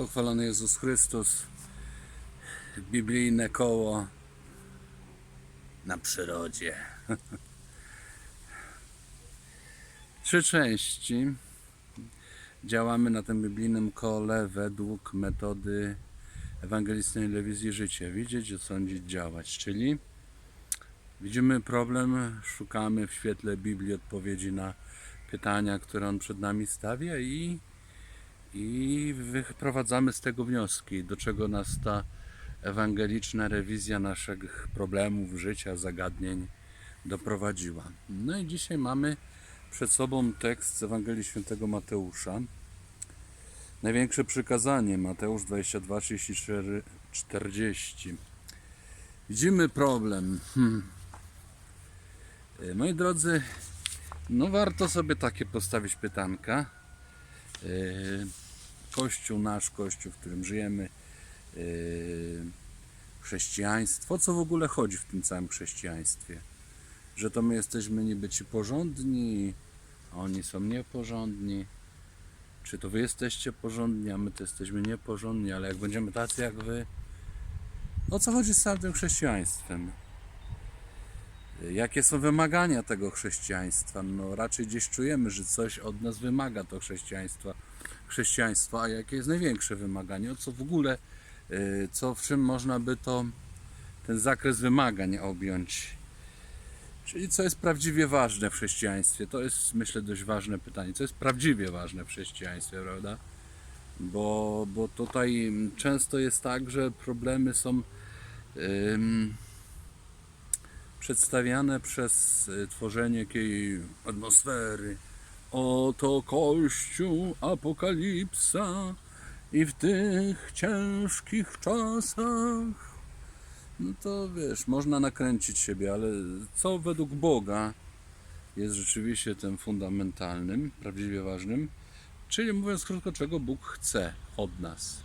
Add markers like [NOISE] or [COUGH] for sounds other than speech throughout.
Pochwalony Jezus Chrystus. Biblijne koło na przyrodzie. [LAUGHS] Trzy części. Działamy na tym biblijnym kole według metody ewangelistycznej wizji życia. Widzieć, osądzić, działać. Czyli widzimy problem, szukamy w świetle Biblii odpowiedzi na pytania, które On przed nami stawia i i wyprowadzamy z tego wnioski, do czego nas ta ewangeliczna rewizja naszych problemów, życia, zagadnień doprowadziła. No i dzisiaj mamy przed sobą tekst z Ewangelii Świętego Mateusza. Największe przykazanie, Mateusz 22, 34, 40. Widzimy problem. Hmm. E, Moi drodzy, no warto sobie takie postawić pytanka. E, Kościół nasz, Kościół, w którym żyjemy, e, chrześcijaństwo, co w ogóle chodzi w tym całym chrześcijaństwie? Że to my jesteśmy niby ci porządni, a oni są nieporządni. Czy to wy jesteście porządni, a my to jesteśmy nieporządni, ale jak będziemy tacy jak wy, o co chodzi z całym tym chrześcijaństwem? Jakie są wymagania tego chrześcijaństwa? No raczej gdzieś czujemy, że coś od nas wymaga to chrześcijaństwa, chrześcijaństwo, a jakie jest największe wymaganie? O co w ogóle, y, co w czym można by to ten zakres wymagań objąć? Czyli co jest prawdziwie ważne w chrześcijaństwie? To jest myślę dość ważne pytanie. Co jest prawdziwie ważne w chrześcijaństwie, prawda? Bo, bo tutaj często jest tak, że problemy są przedstawiane przez y, tworzenie jakiej atmosfery. Oto Kościół, apokalipsa i w tych ciężkich czasach. No to wiesz, można nakręcić siebie, ale co według Boga jest rzeczywiście tym fundamentalnym, prawdziwie ważnym, czyli mówiąc krótko, czego Bóg chce od nas.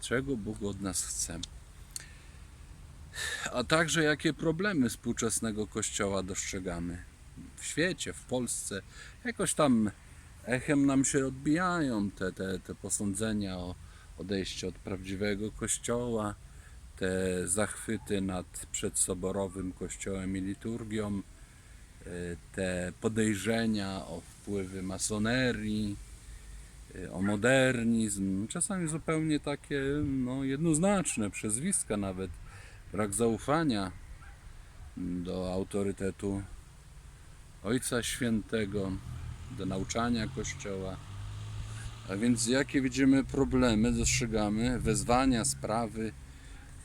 Czego Bóg od nas chce a także jakie problemy współczesnego kościoła dostrzegamy w świecie, w Polsce. Jakoś tam echem nam się odbijają te, te, te posądzenia o odejście od prawdziwego kościoła, te zachwyty nad przedsoborowym kościołem i liturgią, e, te podejrzenia o wpływy masonerii, e, o modernizm, czasami zupełnie takie no, jednoznaczne, przezwiska nawet brak zaufania do autorytetu Ojca Świętego, do nauczania Kościoła. A więc jakie widzimy problemy, dostrzegamy, wezwania, sprawy,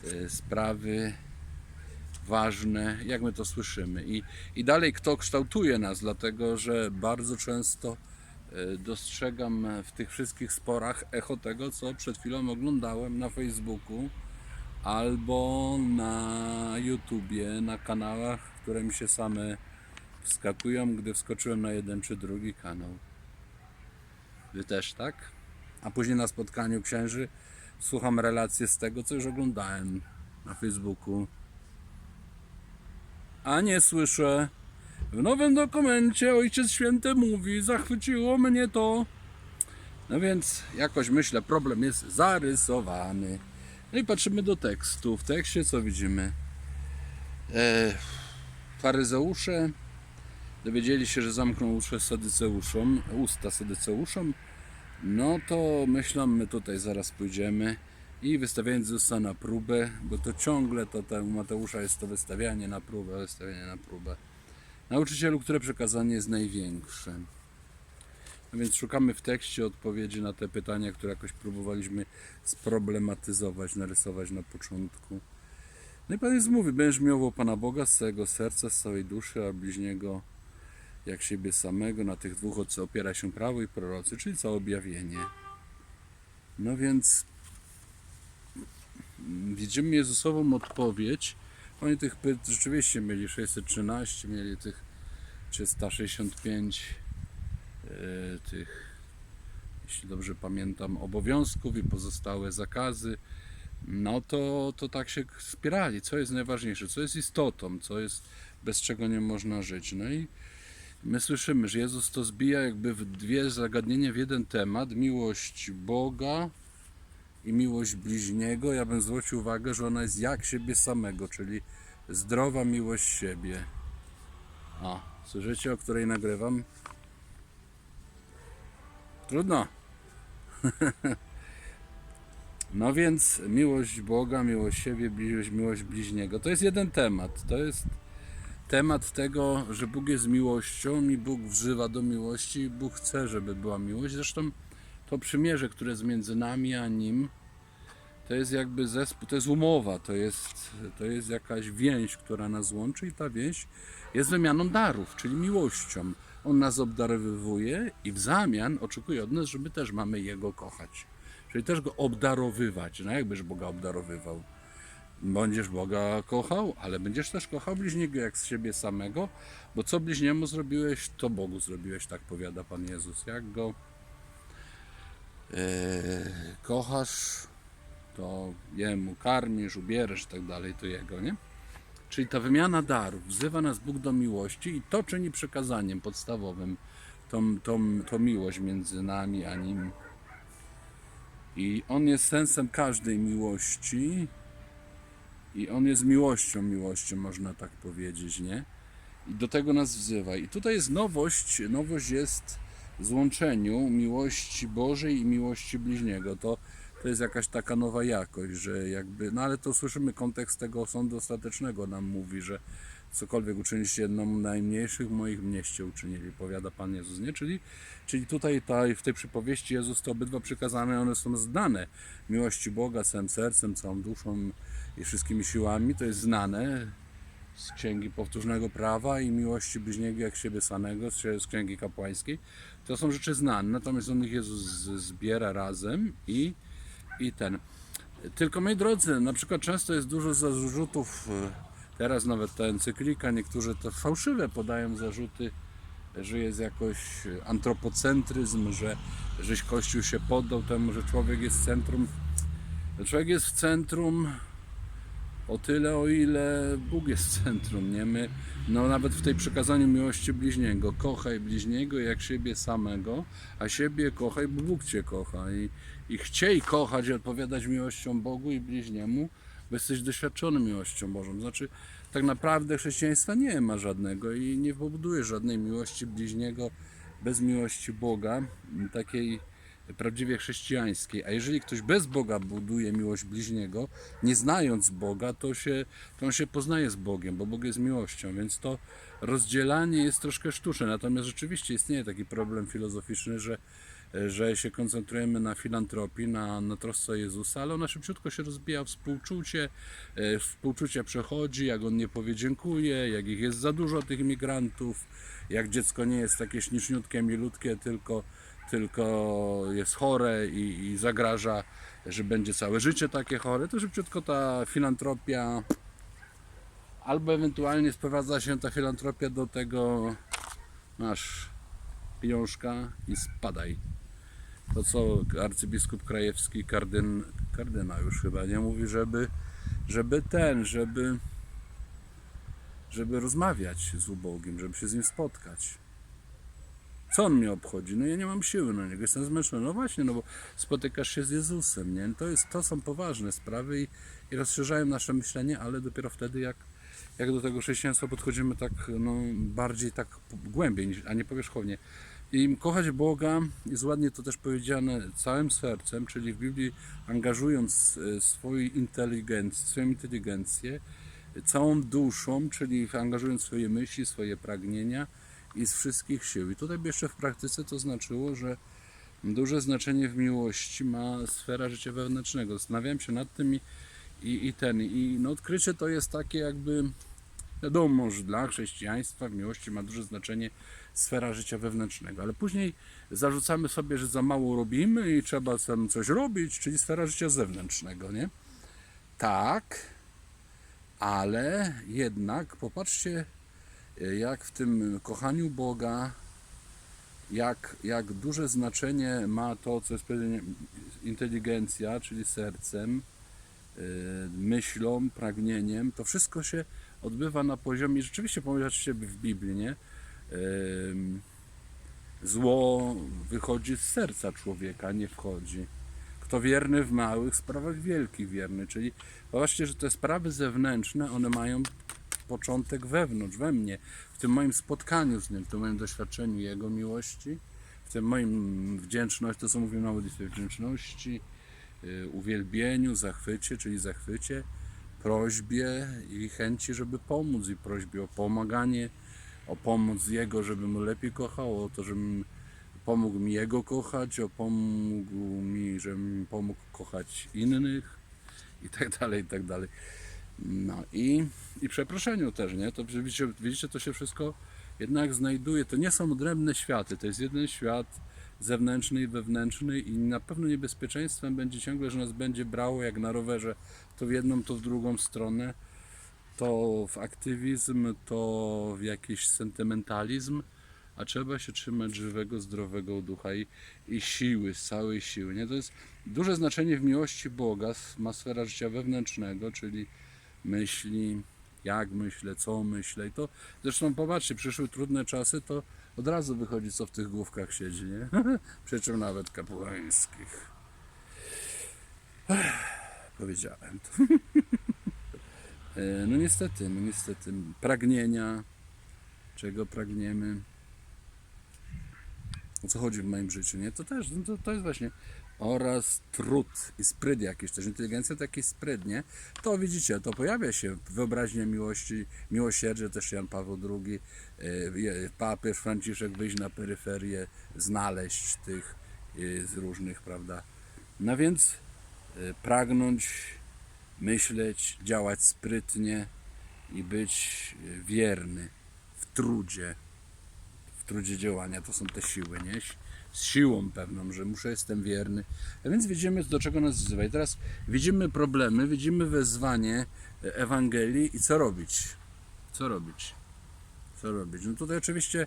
e, sprawy ważne, jak my to słyszymy. I, I dalej kto kształtuje nas, dlatego że bardzo często e, dostrzegam w tych wszystkich sporach echo tego, co przed chwilą oglądałem na Facebooku albo na YouTubie, na kanałach, które mi się same wskakują, gdy wskoczyłem na jeden czy drugi kanał. Wy też tak? A później na spotkaniu księży słucham relacje z tego, co już oglądałem na Facebooku. A nie słyszę. W nowym dokumencie Ojciec Święty mówi, zachwyciło mnie to. No więc jakoś myślę, problem jest zarysowany. No i patrzymy do tekstu. W tekście co widzimy? E, faryzeusze dowiedzieli się, że zamknął uszy sadyceuszom, usta sadyceuszom. No to myślą, my tutaj zaraz pójdziemy i wystawiając Jezusa na próbę, bo to ciągle to, to u Mateusza jest to wystawianie na próbę, wystawianie na próbę. Nauczycielu, które przekazanie jest największe. No więc szukamy w tekście odpowiedzi na te pytania, które jakoś próbowaliśmy sproblematyzować, narysować na początku. No i Pan Jezus mówi, będziesz miłował Pana Boga z całego serca, z całej duszy, a bliźniego jak siebie samego. Na tych dwóch opiera się prawo i prorocy, czyli całe objawienie. No więc widzimy Jezusową odpowiedź. Oni tych pyt rzeczywiście mieli 613, mieli tych 365 e, tych, jeśli dobrze pamiętam, obowiązków i pozostałe zakazy, no to, to tak się spierali, co jest najważniejsze, co jest istotą, co jest bez czego nie można żyć. No i My słyszymy, że Jezus to zbija jakby w dwie zagadnienia w jeden temat. Miłość Boga i miłość bliźniego. Ja bym zwrócił uwagę, że ona jest jak siebie samego, czyli zdrowa miłość siebie. A, słyszycie, o której nagrywam? Trudno. [LAUGHS] No więc miłość Boga, miłość siebie, miłość, miłość bliźniego. To jest jeden temat. To jest temat tego, że Bóg jest miłością i Bóg wzywa do miłości i Bóg chce, żeby była miłość. Zresztą to przymierze, które jest między nami a Nim, to jest jakby zespół, to jest umowa, to jest, to jest jakaś więź, która nas łączy i ta więź jest wymianą darów, czyli miłością. On nas obdarowywuje i w zamian oczekuje od nas, że my też mamy Jego kochać. Czyli też Go obdarowywać. No jakbyś Boga obdarowywał? Będziesz Boga kochał, ale będziesz też kochał bliźniego jak z siebie samego, bo co bliźniemu zrobiłeś, to Bogu zrobiłeś, tak powiada Pan Jezus. Jak Go e, kochasz, to Jemu karmisz, ubierasz i tak dalej, to Jego, nie? Czyli ta wymiana darów, wzywa nas Bóg do miłości i to czyni przekazaniem podstawowym, tą, tą, tą miłość między nami a Nim. I On jest sensem każdej miłości i On jest miłością, miłością można tak powiedzieć, nie? I do tego nas wzywa. I tutaj jest nowość, nowość jest złączeniu miłości Bożej i miłości bliźniego. To, to jest jakaś taka nowa jakość, że jakby, no ale to słyszymy kontekst tego sądu ostatecznego nam mówi, że cokolwiek uczyniście jednemu najmniejszych moich mnieście uczynili, powiada Pan Jezus, nie? Czyli, czyli tutaj ta, w tej przypowieści Jezus to obydwa przykazane, one są znane. Miłości Boga całym sercem, całą duszą i wszystkimi siłami, to jest znane z Księgi Powtórzonego Prawa i miłości bliźniego jak siebie samego, z Księgi Kapłańskiej. To są rzeczy znane, natomiast on ich Jezus zbiera razem i, i ten. Tylko moi drodzy, na przykład często jest dużo zarzutów, e, teraz nawet ta encyklika, niektórzy to fałszywe podają zarzuty, że jest jakoś antropocentryzm, że żeś Kościół się poddał temu, że człowiek jest centrum. Człowiek jest w centrum o tyle, o ile Bóg jest [LAUGHS] centrum, nie? My, no nawet w tej przekazaniu miłości bliźniego, kochaj bliźniego jak siebie samego, a siebie kochaj, bo Bóg Cię kocha i, i chciej kochać i odpowiadać miłością Bogu i bliźniemu, bo jesteś doświadczony miłością Bożą. Znaczy, tak naprawdę chrześcijaństwa nie ma żadnego i nie pobuduje żadnej miłości bliźniego bez miłości Boga, takiej prawdziwie chrześcijańskiej. A jeżeli ktoś bez Boga buduje miłość bliźniego, nie znając Boga, to, się, to on się poznaje z Bogiem, bo Bóg jest miłością, więc to rozdzielanie jest troszkę sztuczne. Natomiast rzeczywiście istnieje taki problem filozoficzny, że, że się koncentrujemy na filantropii, na, na trosce Jezusa, ale ona szybciutko się rozbija współczucie, e, współczucie przechodzi, jak on nie powie dziękuję, jak ich jest za dużo tych imigrantów, jak dziecko nie jest takie śliczniutkie, milutkie, tylko tylko jest chore i, i zagraża, że będzie całe życie takie chore, to szybciutko ta filantropia albo ewentualnie sprowadza się ta filantropia do tego masz pieniążka i spadaj. To co arcybiskup Krajewski, kardyn, kardynał już chyba, nie mówi, żeby, żeby ten, żeby żeby rozmawiać z ubogim, żeby się z nim spotkać. Co on mnie obchodzi? No ja nie mam siły na niego, jestem zmęczony. No właśnie, no bo spotykasz się z Jezusem, nie? To, jest, to są poważne sprawy i, i rozszerzają nasze myślenie, ale dopiero wtedy, jak, jak do tego chrześcijaństwa podchodzimy tak, no, bardziej tak głębiej, a nie powierzchownie. I kochać Boga jest ładnie to też powiedziane całym sercem, czyli w Biblii angażując e, swoją inteligencję, swoją inteligencję, całą duszą, czyli angażując swoje myśli, swoje pragnienia i z wszystkich sił. I tutaj jeszcze w praktyce to znaczyło, że duże znaczenie w miłości ma sfera życia wewnętrznego. Zastanawiałem się nad tym i, i, i ten. I no, odkrycie to jest takie jakby, wiadomo, że dla chrześcijaństwa w miłości ma duże znaczenie sfera życia wewnętrznego, ale później zarzucamy sobie, że za mało robimy i trzeba tam coś robić, czyli sfera życia zewnętrznego, nie? Tak, ale jednak popatrzcie, jak w tym kochaniu Boga, jak, jak duże znaczenie ma to, co jest inteligencja, czyli sercem, yy, myślą, pragnieniem. To wszystko się odbywa na poziomie, rzeczywiście popatrzcie w Biblii, nie? em, zło wychodzi z serca człowieka, nie wchodzi. Kto wierny w małych sprawach, wielki wierny. Czyli zobaczcie, że te sprawy zewnętrzne, one mają początek wewnątrz, we mnie, w tym moim spotkaniu z Nim, w tym moim doświadczeniu Jego miłości, w tym moim wdzięczności, to co mówimy na modlitwie, wdzięczności, y, uwielbieniu, zachwycie, czyli zachwycie, prośbie i chęci, żeby pomóc i prośbie o pomaganie, o pomoc Jego, żebym lepiej kochał, o to, żebym pomógł mi Jego kochać, o pomógł mi, żebym pomógł kochać innych i tak dalej, i tak dalej. No i, i przeproszeniu też, nie? To widzicie, widzicie, to się wszystko jednak znajduje. To nie są odrębne światy, to jest jeden świat zewnętrzny i wewnętrzny i na pewno niebezpieczeństwem będzie ciągle, że nas będzie brało jak na rowerze to w jedną, to w drugą stronę, to w aktywizm, to w jakiś sentymentalizm, a trzeba się trzymać żywego, zdrowego ducha i, i siły, z całej siły. Nie? To jest duże znaczenie w miłości Boga, ma sfera życia wewnętrznego, czyli myśli, jak myślę, co myślę. I to zresztą popatrzcie, przyszły trudne czasy, to od razu wychodzi, co w tych główkach siedzi, nie? [LAUGHS] Przy czym nawet kapłańskich. Powiedziałem to. [LAUGHS] E, No niestety, no niestety, pragnienia, czego pragniemy, o co chodzi w moim życiu, nie? To też, no to, to jest właśnie oraz trud i spryt jakiś też, inteligencja to jakiś spryt, nie? To widzicie, to pojawia się wyobraźnia miłości, miłosierdzie, też Jan Paweł II, je- papież Franciszek wyjść na peryferię, znaleźć tych e, z różnych, prawda? No więc e, pragnąć, myśleć, działać sprytnie i być wierny w trudzie, w trudzie działania. To są te siły, nie? Z siłą pewną, że muszę, jestem wierny. A więc widzimy, do czego nas wzywa. I teraz widzimy problemy, widzimy wezwanie e, Ewangelii i co robić? Co robić? Co robić? No tutaj oczywiście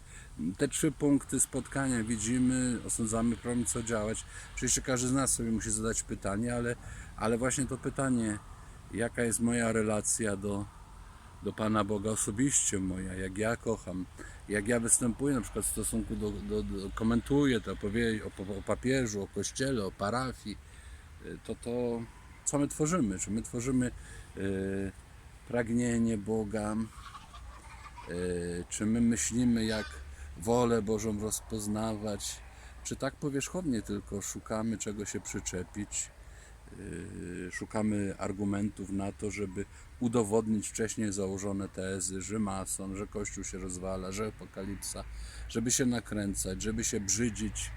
te trzy punkty spotkania widzimy, osądzamy problem, co działać. Oczywiście każdy z nas sobie musi zadać pytanie, ale, ale właśnie to pytanie, jaka jest moja relacja do, do Pana Boga osobiście moja, jak ja kocham, jak ja występuję na przykład w stosunku do, do, do komentuję te opowieści o, o papieżu, o kościele, o parafii, y, to to, co my tworzymy? Czy my tworzymy y, pragnienie Boga, y, czy my myślimy, jak wolę Bożą rozpoznawać, czy tak powierzchownie tylko szukamy czego się przyczepić, szukamy argumentów na to, żeby udowodnić wcześniej założone tezy, że mason, że Kościół się rozwala, że apokalipsa, żeby się nakręcać, żeby się brzydzić,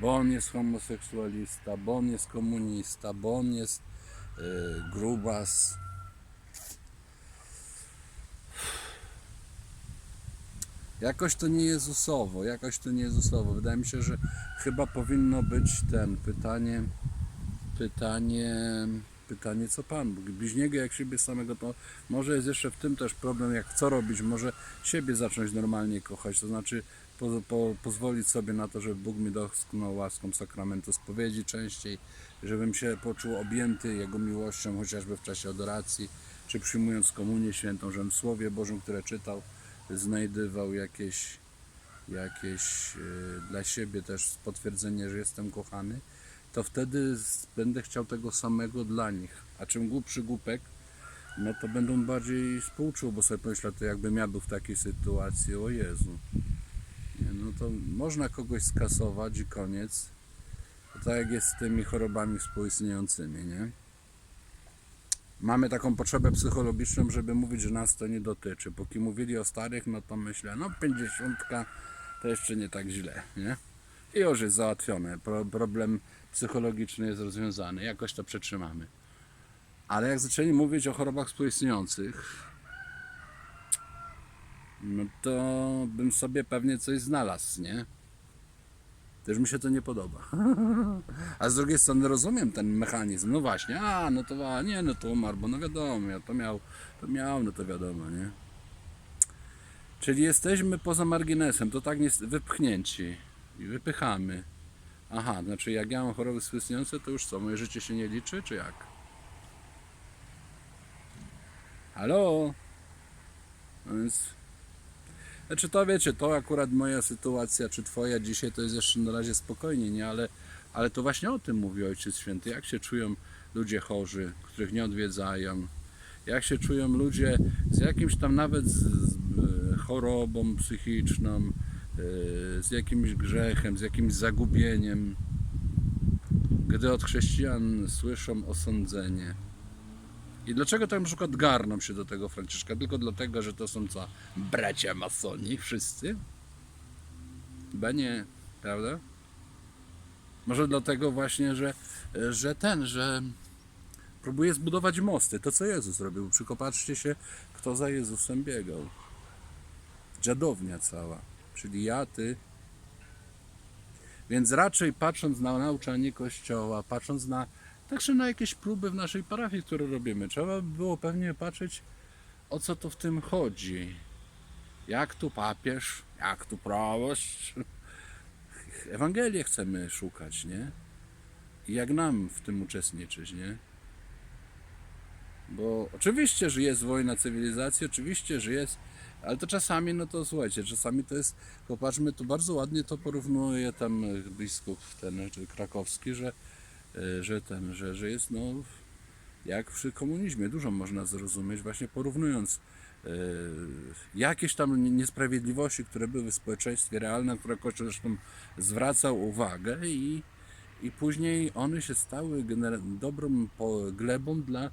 bo on jest homoseksualista, bo on jest komunista, bo on jest yy, grubas. Jakoś to nie Jezusowo, jakoś to nie Jezusowo. Wydaje mi się, że chyba powinno być ten pytanie pytanie, pytanie co Pan Bóg. Bliźniego jak siebie samego, to może jest jeszcze w tym też problem, jak co robić, może siebie zacząć normalnie kochać, to znaczy po, po, pozwolić sobie na to, żeby Bóg mi dotknął łaską sakramentu spowiedzi częściej, żebym się poczuł objęty Jego miłością, chociażby w czasie adoracji, czy przyjmując komunię świętą, żebym w Słowie Bożym, które czytał, znajdywał jakieś, jakieś yy, dla siebie też potwierdzenie, że jestem kochany to wtedy będę chciał tego samego dla nich. A czym głupszy głupek, no to będą bardziej współczuł, bo sobie pomyślę, to jakbym ja był w takiej sytuacji, o Jezu. No to można kogoś skasować i koniec. To tak jak jest z tymi chorobami współistniejącymi, nie? Mamy taką potrzebę psychologiczną, żeby mówić, że nas to nie dotyczy. Póki mówili o starych, no to myślę, no pięćdziesiątka to jeszcze nie tak źle, nie? I już jest załatwione. Pro, problem psychologiczny jest rozwiązany. Jakoś to przetrzymamy. Ale jak zaczęli mówić o chorobach współistniejących, no to bym sobie pewnie coś znalazł, nie? Też mi się to nie podoba. [LAUGHS] A z drugiej strony rozumiem ten mechanizm. No właśnie, a no to a, nie, no to umarł, bo no wiadomo, ja to miał, to miał, no to wiadomo, nie? Czyli jesteśmy poza marginesem, to tak nie wypchnięci i wypychamy. Aha, znaczy jak ja mam choroby współistniejące, to już co, moje życie się nie liczy, czy jak? Halo? No więc Znaczy to wiecie, to akurat moja sytuacja, czy twoja dzisiaj to jest jeszcze na razie spokojnie, nie? Ale, ale to właśnie o tym mówi Ojciec Święty. Jak się czują ludzie chorzy, których nie odwiedzają. Jak się czują ludzie z jakimś tam nawet z, z e, chorobą psychiczną, z jakimś grzechem, z jakimś zagubieniem. Gdy od chrześcijan słyszą osądzenie. I dlaczego tak na przykład garną się do tego Franciszka? Tylko dlatego, że to są co? Bracia masoni, wszyscy? Chyba nie, prawda? Może dlatego właśnie, że, że ten, że próbuje zbudować mosty. To co Jezus robił. Przykopatrzcie się, kto za Jezusem biegał. Dziadownia cała. Czyli ja, ty. Więc raczej patrząc na nauczanie Kościoła, patrząc na także na jakieś próby w naszej parafii, które robimy, trzeba by było pewnie patrzeć, o co to w tym chodzi. Jak tu papież, jak tu proboszcz. Ewangelię chcemy szukać, nie? I jak nam w tym uczestniczyć, nie? Bo oczywiście, że jest wojna cywilizacji, oczywiście, że jest, ale to czasami, no to słuchajcie, czasami to jest, popatrzmy, to bardzo ładnie to porównuje tam biskup ten krakowski, że, e, że ten, że, że jest no jak przy komunizmie, dużo można zrozumieć właśnie porównując e, jakieś tam niesprawiedliwości, które były w społeczeństwie realne, które Kościół zresztą zwracał uwagę i, i później one się stały dobrą glebą dla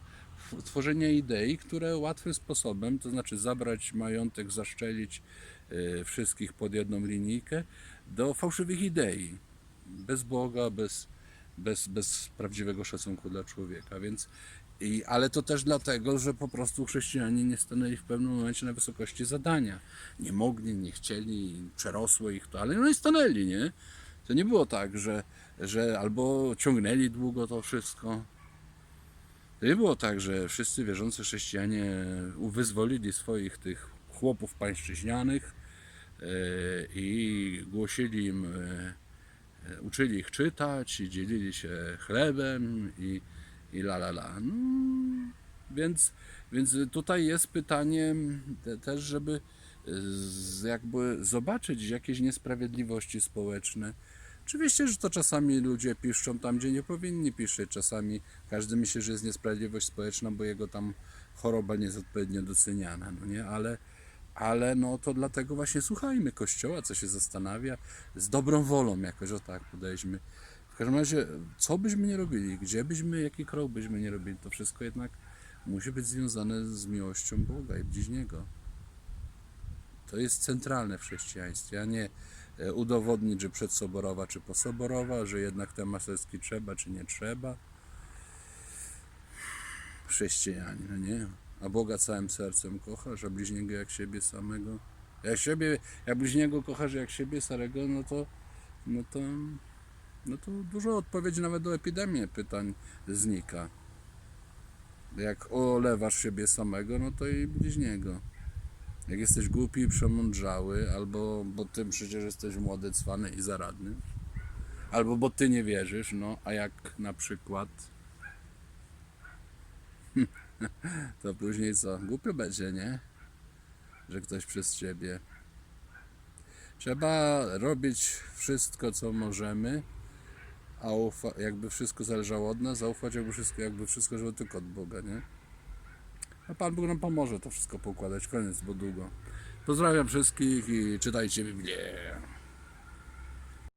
tworzenia idei, które łatwym sposobem, to znaczy zabrać majątek, zaszczelić e, wszystkich pod jedną linijkę, do fałszywych idei. Bez Boga, bez, bez, bez prawdziwego szacunku dla człowieka. Więc, i, ale to też dlatego, że po prostu chrześcijanie nie stanęli w pewnym momencie na wysokości zadania. Nie mogli, nie chcieli, przerosło ich to, ale no i stanęli, nie? To nie było tak, że, że albo ciągnęli długo to wszystko. Nie było tak, że wszyscy wierzący chrześcijanie wyzwolili swoich tych chłopów pańszczyźnianych e, i głosili im, e, uczyli ich czytać i dzielili się chlebem i, i la la la. No, więc, więc tutaj jest pytanie te, też, żeby jakby zobaczyć jakieś niesprawiedliwości społeczne. Oczywiście, że to czasami ludzie piszczą tam, gdzie nie powinni piszeć. Czasami każdy myśli, że jest niesprawiedliwość społeczna, bo jego tam choroba nie jest odpowiednio doceniana, no nie? Ale, ale no to dlatego właśnie słuchajmy Kościoła, co się zastanawia, z dobrą wolą jakoś, o tak podejdźmy. W każdym razie, co byśmy nie robili, gdzie byśmy, jaki krok byśmy nie robili, to wszystko jednak musi być związane z miłością Boga i bliźniego. To jest centralne w chrześcijaństwie, a nie udowodnić, że przedsoborowa czy posoborowa, że jednak te maseczki trzeba czy nie trzeba. Chrześcijanie, no nie? A Boga całym sercem kochasz, a bliźniego jak siebie samego. Jak siebie, jak bliźniego kochasz jak siebie samego, no to, no to, no to dużo odpowiedzi nawet do epidemii pytań znika. Jak olewasz siebie samego, no to i bliźniego. Jak jesteś głupi i przemądrzały, albo bo ty przecież jesteś młody, cwany i zaradny, albo bo ty nie wierzysz, no a jak na przykład, [LAUGHS] to później co? Głupio będzie, nie? Że ktoś przez ciebie. Trzeba robić wszystko, co możemy, a ufa, jakby wszystko zależało od nas, zaufać jakby wszystko, jakby wszystko zależało tylko od Boga, nie? A Pan Bóg nam pomoże to wszystko poukładać. Koniec, bo długo. Pozdrawiam wszystkich i czytajcie Biblię.